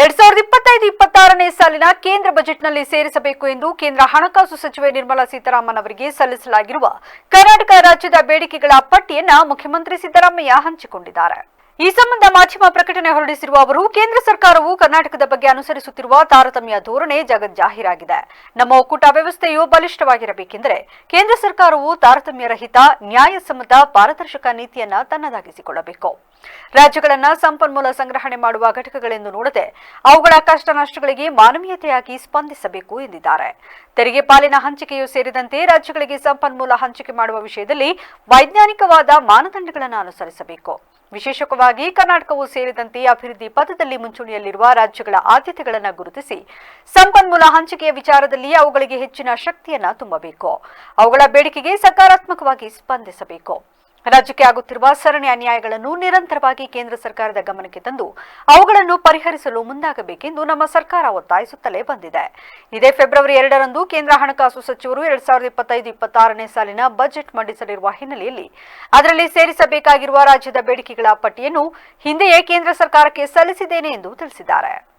ಎರಡ್ ಸಾವಿರದ ಇಪ್ಪತ್ತೈದು ಇಪ್ಪತ್ತಾರನೇ ಸಾಲಿನ ಕೇಂದ್ರ ಬಜೆಟ್ನಲ್ಲಿ ಸೇರಿಸಬೇಕು ಎಂದು ಕೇಂದ್ರ ಹಣಕಾಸು ಸಚಿವೆ ನಿರ್ಮಲಾ ಸೀತಾರಾಮನ್ ಅವರಿಗೆ ಸಲ್ಲಿಸಲಾಗಿರುವ ಕರ್ನಾಟಕ ರಾಜ್ಯದ ಬೇಡಿಕೆಗಳ ಪಟ್ಟಿಯನ್ನ ಮುಖ್ಯಮಂತ್ರಿ ಸಿದ್ದರಾಮಯ್ಯ ಹಂಚಿಕೊಂಡಿದ್ದಾರೆ. ಈ ಸಂಬಂಧ ಮಾಧ್ಯಮ ಪ್ರಕಟಣೆ ಹೊರಡಿಸಿರುವ ಅವರು, ಕೇಂದ್ರ ಸರ್ಕಾರವು ಕರ್ನಾಟಕದ ಬಗ್ಗೆ ಅನುಸರಿಸುತ್ತಿರುವ ತಾರತಮ್ಯ ಧೋರಣೆ ಜಗಜ್ಜಾಹೀರಾಗಿದೆ ನಮ್ಮ ಒಕ್ಕೂಟ ವ್ಯವಸ್ಥೆಯು ಬಲಿಷ್ಠವಾಗಿರಬೇಕೆಂದರೆ ಕೇಂದ್ರ ಸರ್ಕಾರವು ತಾರತಮ್ಯ ರಹಿತ ನ್ಯಾಯಸಮ್ಮತ ಪಾರದರ್ಶಕ ನೀತಿಯನ್ನ ತನ್ನದಾಗಿಸಿಕೊಳ್ಳಬೇಕು. ರಾಜ್ಯಗಳನ್ನ ಸಂಪನ್ಮೂಲ ಸಂಗ್ರಹಣೆ ಮಾಡುವ ಘಟಕಗಳೆಂದು ನೋಡದೆ ಅವುಗಳ ಕಷ್ಟ ನಷ್ಟಗಳಿಗೆ ಮಾನವೀಯತೆಯಾಗಿ ಸ್ಪಂದಿಸಬೇಕು ಎಂದಿದ್ದಾರೆ. ತೆರಿಗೆ ಪಾಲಿನ ಹಂಚಿಕೆಯೂ ಸೇರಿದಂತೆ ರಾಜ್ಯಗಳಿಗೆ ಸಂಪನ್ಮೂಲ ಹಂಚಿಕೆ ಮಾಡುವ ವಿಷಯದಲ್ಲಿ ವೈಜ್ಞಾನಿಕವಾದ ಮಾನದಂಡಗಳನ್ನು ಅನುಸರಿಸಬೇಕು. ವಿಶೇಷವಾಗಿ ಕರ್ನಾಟಕವು ಸೇರಿದಂತೆ ಅಭಿವೃದ್ಧಿ ಪಥದಲ್ಲಿ ಮುಂಚೂಣಿಯಲ್ಲಿರುವ ರಾಜ್ಯಗಳ ಆದ್ಯತೆಗಳನ್ನು ಗುರುತಿಸಿ ಸಂಪನ್ಮೂಲ ಹಂಚಿಕೆಯ ವಿಚಾರದಲ್ಲಿ ಅವುಗಳಿಗೆ ಹೆಚ್ಚಿನ ಶಕ್ತಿಯನ್ನ ತುಂಬಬೇಕು. ಅವುಗಳ ಬೇಡಿಕೆಗೆ ಸಕಾರಾತ್ಮಕವಾಗಿ ಸ್ಪಂದಿಸಬೇಕು. ರಾಜ್ಯಕ್ಕೆ ಆಗುತ್ತಿರುವ ಸರಣಿ ಅನ್ಯಾಯಗಳನ್ನು ನಿರಂತರವಾಗಿ ಕೇಂದ್ರ ಸರ್ಕಾರದ ಗಮನಕ್ಕೆ ತಂದು ಅವುಗಳನ್ನು ಪರಿಹರಿಸಲು ಮುಂದಾಗಬೇಕೆಂದು ನಮ್ಮ ಸರ್ಕಾರ ಒತ್ತಾಯಿಸುತ್ತಲೇ ಬಂದಿದೆ. ಇದೇ ಫೆಬ್ರವರಿ ಎರಡರಂದು ಕೇಂದ್ರ ಹಣಕಾಸು ಸಚಿವರು ಎರಡ್ ಸಾವಿರದ ಇಪ್ಪತ್ತೈದು ಇಪ್ಪತ್ತಾರನೇ ಸಾಲಿನ ಬಜೆಟ್ ಮಂಡಿಸಲಿರುವ ಹಿನ್ನೆಲೆಯಲ್ಲಿ ಅದರಲ್ಲಿ ಸೇರಿಸಬೇಕಾಗಿರುವ ರಾಜ್ಯದ ಬೇಡಿಕೆಗಳ ಪಟ್ಟಿಯನ್ನು ಹಿಂದೆಯೇ ಕೇಂದ್ರ ಸರ್ಕಾರಕ್ಕೆ ಸಲ್ಲಿಸಿದ್ದೇನೆ ಎಂದು ತಿಳಿಸಿದ್ದಾರೆ.